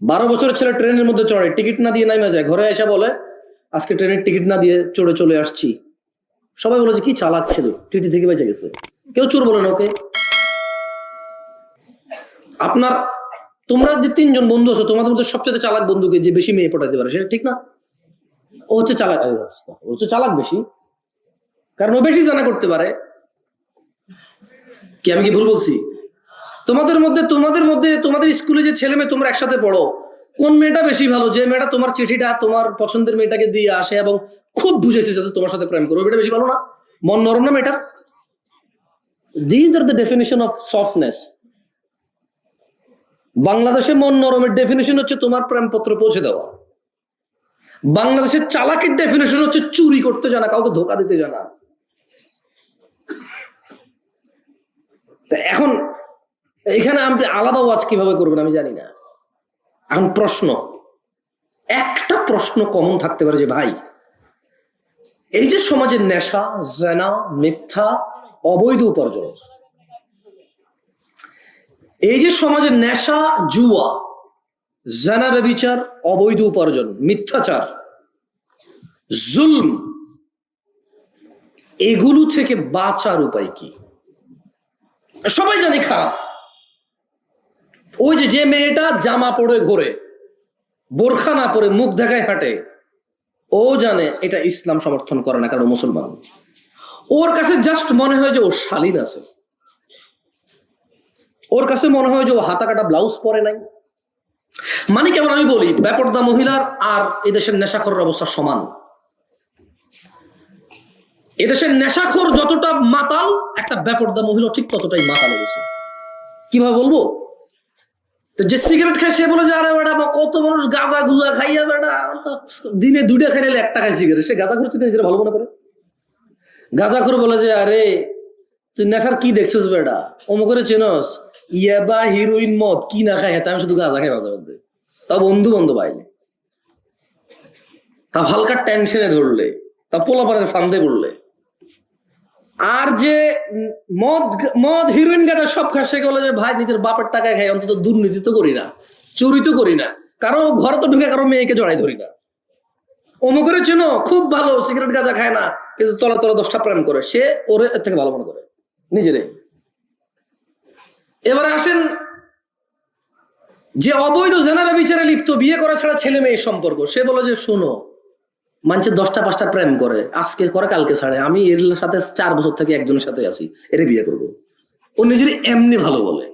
বারো বছরের ছেলে ট্রেনের মধ্যে চড়ে, টিকিট না দিয়ে নামে যায়। ঘরে এসে বলে, আজকে ট্রেনের টিকিট না দিয়ে চড়ে চলে আসছি। সবাই বলে যে, কি চালাক ছিল টিটি থেকে বেঁচে গেছে। কেউ চোর বলে না, ওকে? আপনার, তোমরা যে তিনজন বন্ধু আছো, তোমাদের মধ্যে সবচেয়ে চালাক বন্ধুকে যে বেশি মেয়ে পটাতে পারে, সেটা ঠিক না? ও হচ্ছে চালাক ও হচ্ছে চালাক বেশি। কারণ ও বেশি জানা করতে পারে। কি আমি কি ভুল বলছি? তোমাদের মধ্যে তোমাদের মধ্যে, তোমাদের স্কুলে যে ছেলে মেয়ে তোমরা একসাথে পড়ো, কোন মেয়েটা বেশি ভালো? যে মেয়েটা তোমার চিঠিটা, তোমার পছন্দের মেয়েটাকে দিয়ে আসে এবং খুব বুঝেছে যাতে তোমার সাথে প্রেম করো মেয়েটা বেশি ভালো না? মন নরম না মেয়েটা these are the definition of softness বাংলাদেশে মন নরমের ডেফিনেশন হচ্ছে তোমার প্রেমপত্র পৌঁছে দেওয়া। বাংলাদেশের চালাকের ডেফিনেশন হচ্ছে চুরি করতে জানা, কাউকে ধোকা দিতে জানা। এখন এখানে আপনি আলাদা ওয়াজ কীভাবে করবেন আমি জানি না। এখন প্রশ্ন। একটা প্রশ্ন কমন থাকতে পারে যে, ভাই, এই যে সমাজের নেশা, জেনা, মিথ্যা, অবৈধ উপার্জন, এই যে সমাজের নেশা, জুয়া, জেনা ব্যবিচার, অবৈধ উপার্জন, মিথ্যাচার, জুলম, এগুলো থেকে বাঁচার উপায় কি? সবাই জানি খারাপ। ওই যে যে মেয়েটা জামা পরে ঘোরে, বোরখা না পরে মুখ দেখায় হাঁটে, ও জানে এটা ইসলাম সমর্থন করে না কারণ মুসলমান। ওর কাছে জাস্ট মনে হয় যে ও শালীন আছে। ওর কাছে মনে হয় যে ও হাতা কাটা ব্লাউজ পরে নাই। মানে কেমন আমি বলি ব্যাপারদা মহিলার আর এদেশের নেশাখোরের অবস্থা সমান। এদেশের নেশাখোর যতটা মাতাল, একটা ব্যাপারদা মহিলা ঠিক ততটাই মাতাল গেছে কীভাবে বলব? তো যে সিগারেট খায় সে বলে যে, আরে বেটা কত মানুষ গাঁজা গুজা খাইয়া বেটা দিনে দুইটা খাইলে এক টাকায় সিগারেট সে গাঁজা করছে নিজেরা ভালো মনে করে। গাঁজা করে বলে যে, আরে, তুই নেশার কি দেখছিস বেটা? অমুকের চেনস? ইয়াবা হিরোইন মদ, কি না খায় হেতে? আমি শুধু গাঁজা খাই মাঝে মধ্যে। তা বন্ধু বন্ধু পাইলে তা হালকা টেনশনে ধরলে, তা পোলাপাড়ের ফান্দে পড়লে। আর যে মদ মদ, হিরোইন, গাঁজা সব খায়, সে বলে যে, ভাই, নিজের বাপের টাকায় খাই, অন্তত দুর্নীতি তো করি না চুরি তো করি না। কারও ঘরে তো ঢুকে কারও মেয়েকে জড়াই ধরি না। অমুকের চেনো, খুব ভালো, সিগারেট, গাঁজা খায় না, কিন্তু তলা তলা দশটা প্রেম করে। সে ওরে এর থেকে ভালো মনে করে নিজেরে এবারে আসেন, যে অবৈধ জেনাবে বিচারে লিপ্ত, বিয়ে করা ছাড়া ছেলে মেয়ের সম্পর্ক, সে বলে যে, শোনো মানুষের দশটা পাঁচটা প্রেম করে, আজকে করে, কালকে ছাড়ে। আমি এর সাথে চার বছর থেকে একজনের সাথে আছি, এর বিয়ে করব। ও নিজের এমনি ভালো বলে।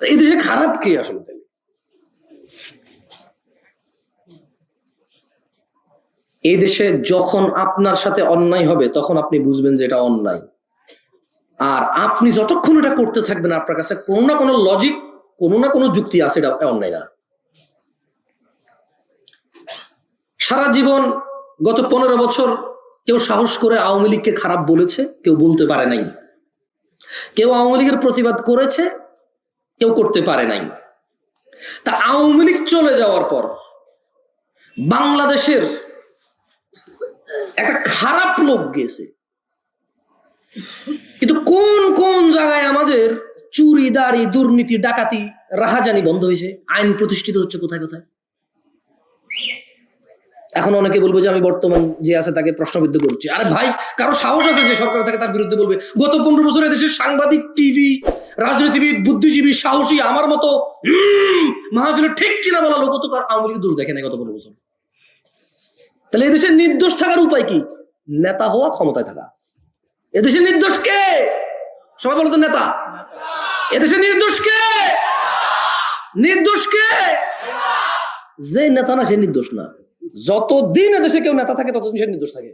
এই দেশে খারাপ কি আসলে? এই দেশে যখন আপনার সাথে অন্যায় হবে, তখন আপনি বুঝবেন যে এটা অন্যায়। আর আপনি যতক্ষণ এটা করতে থাকবেন, আপনার কাছে কোনো না কোনো লজিক কোনো না কোনো যুক্তি আছে, এটা অন্যায় না। সারা জীবন গত পনেরো বছর কেউ সাহস করে আওয়ামী লীগকে খারাপ বলেছে, কেউ বলতে পারে নাই। কেউ আওয়ামী লীগের প্রতিবাদ করেছে, কেউ করতে পারে নাই। তা আওয়ামী লীগ চলে যাওয়ার পর বাংলাদেশের একটা খারাপ লোক গেছে। কিন্তু কোন কোন জায়গায় আমাদের চুরি, দাড়ি, দুর্নীতি, ডাকাতি, রাহাজানি বন্ধ হয়েছে? আইন প্রতিষ্ঠিত হচ্ছে কোথায় কোথায়? এখন অনেকে বলবে যে আমি বর্তমান যে আছে তাকে প্রশ্নবিদ্ধ করছি। আরে ভাই কারও সাহস আছে যে সরকার থেকে তার বিরুদ্ধে বলবে? গত পনেরো বছরে দেশের সাংবাদিক টিভি রাজনীতিবিদ বুদ্ধিজীবী সাহসী আমার মতো উম, মাহফিলে ঠিক কিনা বলা লোক তো আওয়ামী লীগ দূর দেখে নাই গত পনেরো বছর। তাহলে এদেশের নির্দোষ থাকার উপায় কি? নেতা হওয়া ক্ষমতায় থাকা। এদেশের নির্দোষ কে? সবাই বলো তো নেতা। এদেশের নির্দোষ কে? নির্দোষ কে? যে নেতা না সে নির্দোষ না। যতদিন এদেশে কেউ নেতা থাকে ততদিন সে নির্দোষ থাকে।